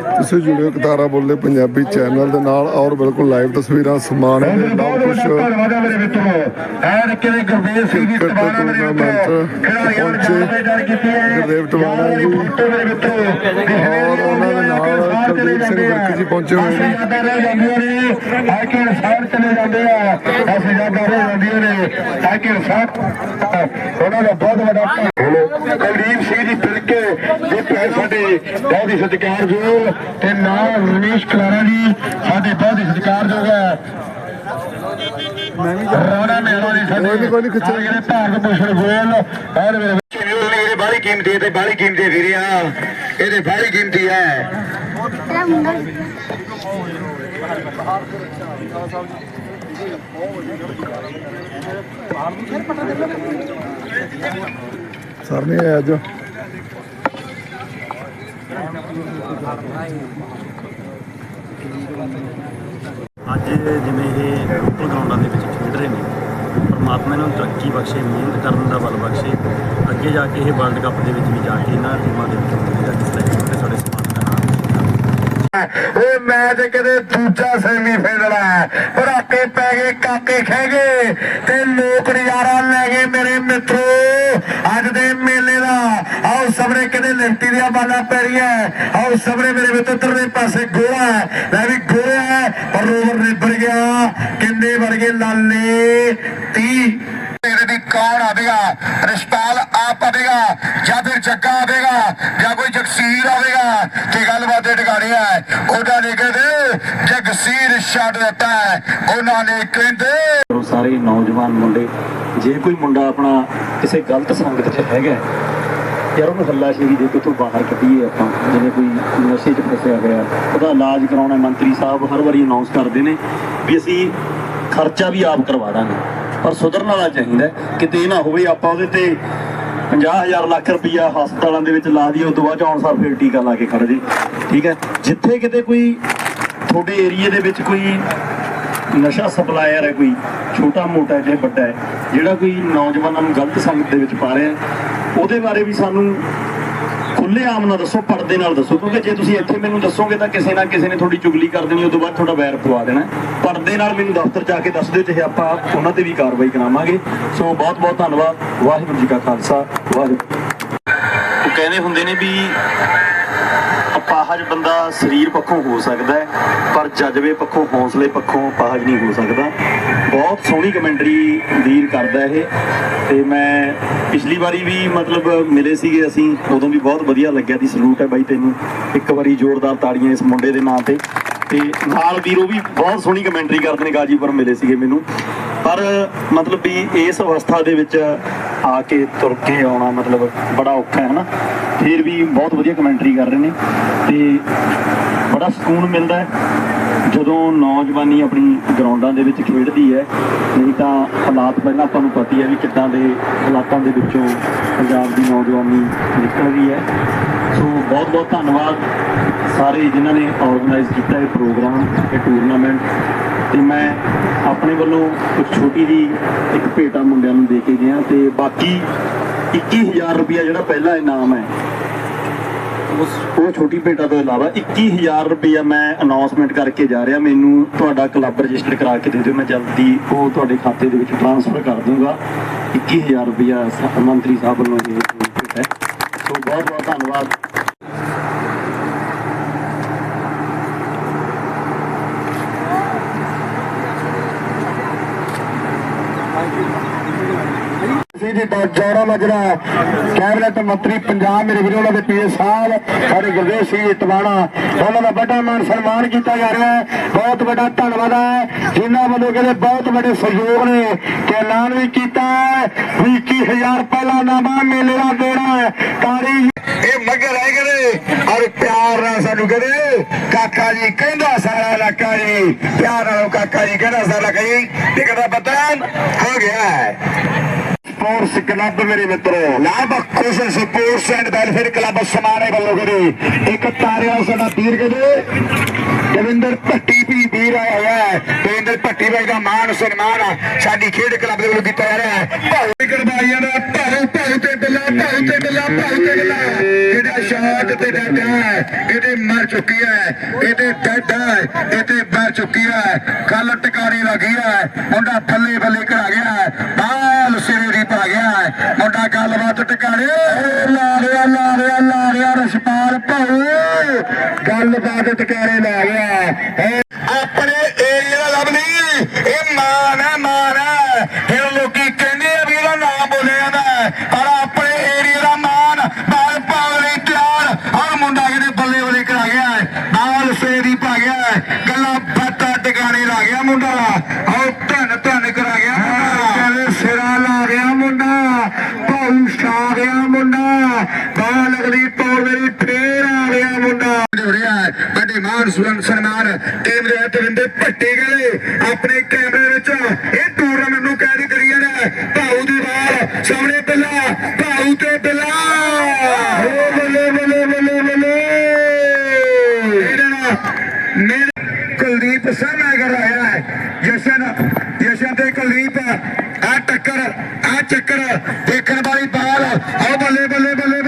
ਤੁਸੀਂ ਜੁੜਿਓ ਕਤਾਰਾ ਬੋਲੇ ਪੰਜਾਬੀ ਚੈਨਲ ਦੇ ਨਾਲ ਔਰ ਬਿਲਕੁਲ ਲਾਈਵ ਤਸਵੀਰਾਂ ਸਮਾਨ ਦੇ ਨਾਲ ਬਹੁਤ ਕੁਝ ਬਹੁਤ ਧੰਨਵਾਦ ਹੈ ਮੇਰੇ ਮਿੱਤਰੋ। ਐਨ ਕਿਵੇਂ ਗੁਰਦੇਵ ਸਿੰਘ ਜੀ ਕ੍ਰਿਕਟ ਟਵਾਣਾ ਮੇਰੇ ਮਿੱਤਰੋ। ਟੂਰਨਾਮੈਂਟ ਖਿਡਾਰੀਆਂ ਨੂੰ ਪਹੁੰਚੇ। ਜਾਣਕਾਰੀ ਕੀਤੀ ਹੈ। ਗੁਰਦੇਵ ਟਵਾਣਾ ਜੀ। ਫੋਟੋ ਮੇਰੇ ਮਿੱਤਰੋ। ਔਰ ਉਹਨਾਂ ਦੇ ਨਾਲ ਕੁਲਦੀਪ ਸਿੰਘ ਵਿਰਕ ਜੀ ਪਹੁੰਚੇ ਹੋਏ ਨੇ। ਹਾਈਕਿੰਗ ਸਾਹਿਬ ਚਲੇ ਜਾਂਦੇ ਆ ਆਸ਼ੀਰਵਾਦਾਂ ਰਹਿ ਜਾਂਦੀਆਂ ਨੇ। ਹਾਈਕਿੰਗ ਸਾਹਿਬ ਉਹਨਾਂ ਦਾ ਬਹੁਤ ਵੱਡਾ। ਕੁਲਦੀਪ ਸਿੰਘ ਜੀ ਜੇ ਪੈ ਸਾਡੇ ਬਹੁਤ ਹੀ ਸਤਿਕਾਰਯੋਗ ਤੇ ਨਾਮ ਰਮੇਸ਼ ਕਲਾਰਾ ਜੀ ਸਾਡੇ ਬਹੁਤ ਹੀ। ਸਤਿਕਾਰਯੋਗ ਹੈ ਰੋਣਾ ਮੇਰਾ ਦੀ ਸਾਡੇ ਕੋਈ ਨੀ, ਕੋਈ ਨੀ, ਖਿੱਚੋ। ਆਹ ਜਿਹੜੇ ਭਾਰਤ ਭੂਸ਼ਣ ਗੋਇਲ ਔਰ ਮੇਰੇ ਇਹਦੇ ਬਾਰੀ ਕੀਮਤੀ ਹੈ ਤੇ ਬਾਰੀ ਕੀਮਤੀ ਹੈ ਵੀਰੇ ਆ। ਇਹਦੇ ਬਾਰੀ ਕੀਮਤੀ ਹੈ ਤੇਰਾ ਮੁੰਡਾ ਸਰ ਨਹੀਂ ਆਇਆ ਅੱਜ। ਅੱਜ ਜਿਵੇਂ ਇਹ ਲੋਕਲ ਗਰਾਊਂਡਾਂ ਦੇ ਵਿੱਚ ਖੇਡ ਰਹੇ ਨੇ, ਪਰਮਾਤਮਾ ਇਹਨਾਂ ਨੂੰ ਤਰੱਕੀ ਬਖਸ਼ੇ, ਮਿਹਨਤ ਕਰਨ ਦਾ ਬਲ ਬਖਸ਼ੇ, ਅੱਗੇ ਜਾ ਕੇ ਇਹ ਵਰਲਡ ਕੱਪ ਦੇ ਵਿੱਚ ਵੀ ਜਾ ਕੇ ਇਹਨਾਂ ਟੀਮਾਂ ਦੇ ਵਿੱਚੋਂ ਜਿਹੜਾ ਸਾਡੇ ਸਮਾਜ ਦਾ ਨਾਮ ਰੋਸ਼ਨ ਮੈਚ ਕਿਤੇ ਦੂਜਾ ਸੈਮੀਫਾਈਨਲ ਹੈ। ਭਰਾਕੇ ਪੈ ਗਏ, ਕਾਕੇ ਖਹਿ ਗਏ ਤੇ ਲੋਕ ਨਜ਼ਾਰਾ ਲੈ ਗਏ ਮੇਰੇ ਮਿੱਤਰੋ। ਅੱਜ ਦੇ ਮੇਲੇ ਦਾ ਆਓ ਕਹਿੰਦੇ ਕਿਤੇ ਦੀਆਂ ਬਾਲਾਂ ਪੈ ਰਹੀਆਂ ਆਓ ਸਭਰੇ ਮੇਰੇ ਮਿੱਤਰ ਉਧਰਲੇ ਪਾਸੇ ਗੋਲਾ ਹੈ। ਲੈ ਵੀ ਗੋਲਾ ਹੈ, ਪਰ ਰੋਵਰ ਨਿਬੜ ਗਿਆ। ਕਿੰਨੇ ਵਰਗੇ ਲਾਲੇ? 30 ਇਹਦੇ ਦੀ ਕੌਣ ਆਵੇਗਾ? ਰਿਸ਼ਪਾਲ ਆਪ ਆਵੇਗਾ ਜਾਂ ਫਿਰ ਜੱਗਾ ਆਵੇਗਾ ਜਾਂ ਕੋਈ ਜਗਸੀਰ ਆਵੇਗਾ? ਕੀ ਗੱਲਬਾਤ ਦੇ ਟਿਕਾਣੇ ਹੈ ਉਹਨਾਂ ਨੇ ਕਹਿੰਦੇ ਜਗਸੀਰ ਛੱਡ ਦਿੱਤਾ ਹੈ। ਉਹਨਾਂ ਨੇ ਕਹਿੰਦੇ ਸਾਰੇ ਨੌਜਵਾਨ ਮੁੰਡੇ, ਜੇ ਕੋਈ ਮੁੰਡਾ ਆਪਣਾ ਕਿਸੇ ਗਲਤ ਸੰਗਤ 'ਚ ਹੈਗਾ ਯਾਰ ਉਹਨੂੰ ਹੱਲਾਸ਼ੇਰੀ ਦੇ ਕੇ ਤੋਂ ਬਾਹਰ ਕੱਢੀਏ ਆਪਾਂ, ਜਿਵੇਂ ਕੋਈ ਨਸ਼ੇ 'ਚ ਫਸਿਆ ਹੋਇਆ। ਉਹਦਾ ਇਲਾਜ ਕਰਾਉਣਾ ਮੰਤਰੀ ਸਾਹਿਬ ਹਰ ਵਾਰੀ ਅਨਾਉਂਸ ਕਰਦੇ ਨੇ ਵੀ ਅਸੀਂ ਖਰਚਾ ਵੀ ਆਪ ਕਰਵਾ ਦਾਂਗੇ। ਪਰ ਸੁਧਰਨ ਵਾਲਾ ਚਾਹੀਦਾ ਕਿਤੇ ਇਹ ਨਾ ਹੋਵੇ ਆਪਾਂ ਉਹਦੇ ਤੇ 50000 ਲੱਖ ਰੁਪਈਆ ਹਸਪਤਾਲਾਂ ਦੇ ਵਿੱਚ ਲਾ ਦਈਏ ਉਸ ਤੋਂ ਬਾਅਦ 'ਚ ਆਉਣ ਸਾਰ ਫਿਰ ਟੀਕਾ ਲਾ ਕੇ ਖੜ ਜੇ। ਠੀਕ ਹੈ? ਜਿੱਥੇ ਕਿਤੇ ਕੋਈ ਤੁਹਾਡੇ ਏਰੀਏ ਦੇ ਵਿੱਚ ਕੋਈ ਨਸ਼ਾ ਸਪਲਾਇਰ ਹੈ, ਕੋਈ ਛੋਟਾ ਮੋਟਾ ਹੈ ਵੱਡਾ ਹੈ, ਜਿਹੜਾ ਕੋਈ ਨੌਜਵਾਨਾਂ ਨੂੰ ਗਲਤ ਸੰਗਤ ਦੇ ਵਿੱਚ ਪਾ ਰਿਹਾ ਉਹਦੇ ਬਾਰੇ ਵੀ ਸਾਨੂੰ ਖੁੱਲੇ ਆਮ ਨਾਲ ਦੱਸੋ, ਪਰਦੇ ਨਾਲ ਦੱਸੋ, ਕਿਉਂਕਿ ਜੇ ਤੁਸੀਂ ਇੱਥੇ ਮੈਨੂੰ ਦੱਸੋਗੇ ਤਾਂ ਕਿਸੇ ਨਾ ਕਿਸੇ ਨੇ ਤੁਹਾਡੀ ਚੁਗਲੀ ਕਰ ਦੇਣੀ ਉਸ ਤੋਂ ਬਾਅਦ ਤੁਹਾਡਾ ਵੈਰ ਪਵਾ ਦੇਣਾ। ਪਰਦੇ ਨਾਲ ਮੈਨੂੰ ਦਫ਼ਤਰ ਜਾ ਕੇ ਦੱਸ ਦਿਓ ਜੇ ਆਪਾਂ ਉਹਨਾਂ ਤੇ ਵੀ ਕਾਰਵਾਈ ਕਰਾਵਾਂਗੇ। ਸੋ ਬਹੁਤ ਬਹੁਤ ਧੰਨਵਾਦ। ਵਾਹਿਗੁਰੂ ਜੀ ਕਾ ਖਾਲਸਾ, ਵਾਹਿਗੁਰੂ। ਉਹ ਕਹਿੰਦੇ ਹੁੰਦੇ ਨੇ ਵੀ ਪਾਹਜ ਬੰਦਾ ਸਰੀਰ ਪੱਖੋਂ ਹੋ ਸਕਦਾ ਹੈ, ਪਰ ਜਜ਼ਬੇ ਪੱਖੋਂ, ਹੌਸਲੇ ਪੱਖੋਂ ਪਾਹਜ ਨਹੀਂ ਹੋ ਸਕਦਾ। ਬਹੁਤ ਸੋਹਣੀ ਕਮੈਂਟਰੀ ਵੀਰ ਕਰਦਾ ਇਹ, ਤੇ ਮੈਂ ਪਿਛਲੀ ਵਾਰੀ ਵੀ ਮਤਲਬ ਮਿਲੇ ਸੀਗੇ ਅਸੀਂ, ਉਦੋਂ ਵੀ ਬਹੁਤ ਵਧੀਆ ਲੱਗਿਆ ਦੀ ਸਲੂਟ ਹੈ ਬਾਈ ਤੈਨੂੰ। ਇੱਕ ਵਾਰੀ ਜ਼ੋਰਦਾਰ ਤਾੜੀਆਂ ਇਸ ਮੁੰਡੇ ਦੇ ਨਾਂ ਤੇ। ਤੇ ਨਾਲ ਵੀਰੋ ਵੀ ਬਹੁਤ ਸੋਹਣੀ ਕਮੈਂਟਰੀ ਕਰਦੇ ਨੇ ਗਾਜੀਪੁਰ ਮਿਲੇ ਸੀਗੇ ਮੈਨੂੰ। ਪਰ ਮਤਲਬ ਵੀ ਇਸ ਅਵਸਥਾ ਦੇ ਵਿੱਚ ਆ ਕੇ ਤੁਰ ਕੇ ਆਉਣਾ ਮਤਲਬ ਬੜਾ ਔਖਾ ਹੈ ਹਨਾ। ਫਿਰ ਵੀ ਬਹੁਤ ਵਧੀਆ ਕਮੈਂਟਰੀ ਕਰ ਰਹੇ ਨੇ ਤੇ ਬੜਾ ਸਕੂਨ ਮਿਲਦਾ ਹੈ। ਜਦੋਂ ਨੌਜਵਾਨੀ ਆਪਣੀ ਗਰਾਊਂਡਾਂ ਦੇ ਵਿੱਚ ਖੇਡਦੀ ਹੈ, ਨਹੀਂ ਤਾਂ ਹਾਲਾਤ ਪਹਿਲਾਂ ਆਪਾਂ ਨੂੰ ਪਤਾ ਹੀ ਹੈ ਵੀ ਕਿੱਦਾਂ ਦੇ ਹਾਲਾਤਾਂ ਦੇ ਵਿੱਚੋਂ ਪੰਜਾਬ ਦੀ ਨੌਜਵਾਨੀ ਨਿਕਲ ਰਹੀ ਹੈ। ਸੋ ਬਹੁਤ ਬਹੁਤ ਧੰਨਵਾਦ ਸਾਰੇ ਜਿਨ੍ਹਾਂ ਨੇ ਆਰਗੇਨਾਈਜ਼ ਕੀਤਾ ਇਹ ਪ੍ਰੋਗਰਾਮ ਇਹ ਟੂਰਨਾਮੈਂਟ ਤੇ ਮੈਂ ਆਪਣੇ ਵੱਲੋਂ ਇੱਕ ਛੋਟੀ ਜੀ ਇੱਕ ਭੇਟਾ ਮੁੰਡਿਆਂ ਨੂੰ ਦੇ ਕੇ ਗਿਆ ਤੇ ਬਾਕੀ 21000 ਰੁਪਇਆ ਜਿਹੜਾ ਪਹਿਲਾ ਇਨਾਮ ਹੈ, ਉਸ ਉਹ ਛੋਟੀ ਭੇਟਾ ਤੋਂ ਇਲਾਵਾ 21000 ਰੁਪਇਆ ਮੈਂ ਅਨਾਉਂਸਮੈਂਟ ਕਰਕੇ ਜਾ ਰਿਹਾ। ਮੈਨੂੰ ਤੁਹਾਡਾ ਕਲੱਬ ਰਜਿਸਟਰ ਕਰਾ ਕੇ ਦੇ ਦਿਓ। ਮੈਂ ਜਲਦੀ ਉਹ ਤੁਹਾਡੇ ਖਾਤੇ ਦੇ ਵਿੱਚ ਟ੍ਰਾਂਸਫਰ ਕਰ ਦੂੰਗਾ। 21000 ਰੁਪਇਆ ਸ- ਮੰਤਰੀ ਸਾਹਿਬ ਵੱਲੋਂ ਇਹ ਭੇਟ ਹੈ। ਸੋ ਬਹੁਤ ਬਹੁਤ ਧੰਨਵਾਦ। ਬਹੁਤ ਜੀ ਜੌੜਾ ਮਜਰਾ ਕੈਬਨਿਟ ਮੰਤਰੀ ਪੰਜਾਬ ਮੇਰੇ ਵੀਰੋ, ਉਹਨਾਂ ਦੇ ਪੀਏ ਸਾਹਿਬ ਸਾਡੇ ਗੁਰਦੇਵ ਸਿੰਘ ਟਵਾਣਾ ਉਹਨਾਂ ਦਾ ਵੱਡਾ ਮਾਨ ਸਨਮਾਨ ਕੀਤਾ ਜਾ ਰਿਹਾ ਹੈ। ਬਹੁਤ ਵੱਡਾ ਧੰਨਵਾਦ ਹੈ। ਜਿਨ੍ਹਾਂ ਵੱਲੋਂ ਕਹਿੰਦੇ ਬਹੁਤ ਵੱਡੇ ਸਹਿਯੋਗ ਨੇ। ਤੇ ਐਲਾਨ ਵੀ ਕੀਤਾ ਹੈ। 21000 ਪਹਿਲਾ ਨਾਮਾ ਮੇਲੇ ਦਾ ਦੇਣਾ ਹੈ। ਤਾਰੀ ਇਹ ਮਗਰ ਆਏ ਕਰੇ ਔਰ ਪਿਆਰ ਨਾਲ ਸਾਨੂੰ ਕਹਿੰਦੇ, ਕਾਕਾ ਜੀ ਕਹਿੰਦਾ ਸਾਰਾ ਇਲਾਕਾ ਜੀ। ਪਿਆਰ ਨਾਲ ਕਾਕਾ ਜੀ ਕਹਿੰਦਾ ਸਾਰਾ ਇਲਾਕਾ ਜੀ। ਟਿਕਟ ਦਾ ਪਤਨ ਹੋ ਗਿਆ ਹੈ। ਸਪੋਰਟਸ ਕਲੱਬ ਮੇਰੇ ਮਿੱਤਰੋ। Labh Khush sports and welfare club ਸਮਾਣੇ ਵੱਲੋਂ ਕਰੇ ਇੱਕ ਤਾਰਿਆ ਸਾਡਾ ਵੀਰ ਕਦੇ ਦਵਿੰਦਰ ਭੱਟੀ ਵੀ ਵੀਰ ਆਇਆ ਹੋਇਆ ਹੈ। ਦਵਿੰਦਰ ਭੱਟੀ ਬਾਈ ਦਾ ਮਾਣ ਸਨਮਾਨ ਸਾਡੀ ਖੇਡ ਕਲੱਬ ਦੇ ਵੱਲੋਂ ਕੀਤਾ ਜਾ ਰਿਹਾ ਹੈ। ਭਾਉ ਕੜਬਾਈਆਂ ਦਾ ਭਾਉ ਭਾਉ ਤੇ ਬੱਲਾ ਭਾਉ ਤੇ ਗੱਲਾਂ ਭਾਉ ਤੇ ਗੱਲਾਂ। ਇਹਦਾ ਸ਼ਾਟ ਤੇ ਡੱਡ ਹੈ ਇਹਦੇ ਮਰ ਚੁੱਕੀ ਹੈ ਇਹਦੇ ਡੱਡ ਹੈ ਇਹਦੇ ਮਰ ਚੁੱਕੀ ਹੈ। ਕੱਲ ਟਿਕਾਣੀ ਲੱਗੀ ਹੈ ਮੁੰਡਾ ਬੱਲੇ ਬੱਲੇ ਕਰਾ ਗਿਆ ਹੈ। ਬਾਲ ਸਿਰੇ ਦੀ ਪਾ ਗਿਆ ਮੁੰਡਾ ਗੱਲਬਾਤ ਟਿਕਾਣੇ। ਲਾ ਰਿਹਾ ਲਾ ਰਸ਼ਪਾਲ ਭਾਉ ਗੱਲਬਾਤ ਟਿਕਾਣੇ ਲਾ ਗਿਆ ਆਪਣੇ ਏਰੀਆ ਦਾ ਲੱਭ ਨਹੀਂ ਇਹ ਮਾਨ ਹੈ ਮਾਨ ਹੈ। ਫਿਰ ਲੋਕੀ ਕਹਿੰਦੇ ਆ ਵੀ ਇਹਦਾ ਨਾਮ ਬੋਲਿਆ ਜਾਂਦਾ ਹੈ। ਪਰ ਆਪਣੇ ਏਰੀਆ ਦਾ ਮਾਨ, ਬਾਲ ਪਾਉਣ ਲਈ ਤਿਆਰ। ਹਰ ਮੁੰਡਾ ਕਿਤੇ ਬੱਲੇ ਬੱਲੇ ਕਰਾ ਗਿਆ ਹੈ। ਸੇਰੀ ਪਾ ਗਿਆ ਗੱਲਾਂ ਬਾਤਾਂ ਟਿਕਾਣੇ ਲਾ ਗਿਆ ਮੁੰਡਾ। ਔਰ ਧੰਨ ਧੰਨ ਕਰਾ ਗਿਆ ਕਹਿੰਦੇ ਸਿਰਾ ਲਾ ਗਿਆ ਮੁੰਡਾ ਭਾਉ ਛਾ ਗਿਆ ਮੁੰਡਾ ਬਾਲ ਅਗਲੀ ਪੌੜ ਮੇਰੀ ਫੇਰ ਆ ਗਿਆ ਮੁੰਡਾ ਹੋ ਰਿਹਾ ਹੈ ਵੱਡੇ ਮਾਨ ਟੀਮ ਦੇ ਤਰਿੰਦੇ ਭੱਟੀ ਗਏ ਆਪਣੇ ਕੈਮਰੇ ਵਿੱਚ। ਇਹ ਟੂਰਨਾਮੈਂਟ ਨੂੰ ਕੈਦ ਕਰੀ ਜਾਂਦਾ ਭਾਊ ਦੀ ਬਾਲ ਸਾਹਮਣੇ ਬਿੱਲਾ, ਭਾਊ ਤੇ ਬਿੱਲਾ। ਓ ਬੱਲੇ ਬੱਲੇ ਬੱਲੇ ਬੱਲੇ। ਮੇਰੇ ਕੁਲਦੀਪ ਸਾਹਮਣੇ ਕਰ ਰਿਹਾ ਹੈ। ਜਸ਼ਨ ਜਸ਼ਨ ਤੇ ਕੁਲਦੀਪ ਆ ਟੱਕਰ ਆ ਚੱਕਰ, ਦੇਖਣ ਵਾਲੀ ਬਾਲ। ਆਓ ਬੱਲੇ ਬੱਲੇ ਬੱਲੇ।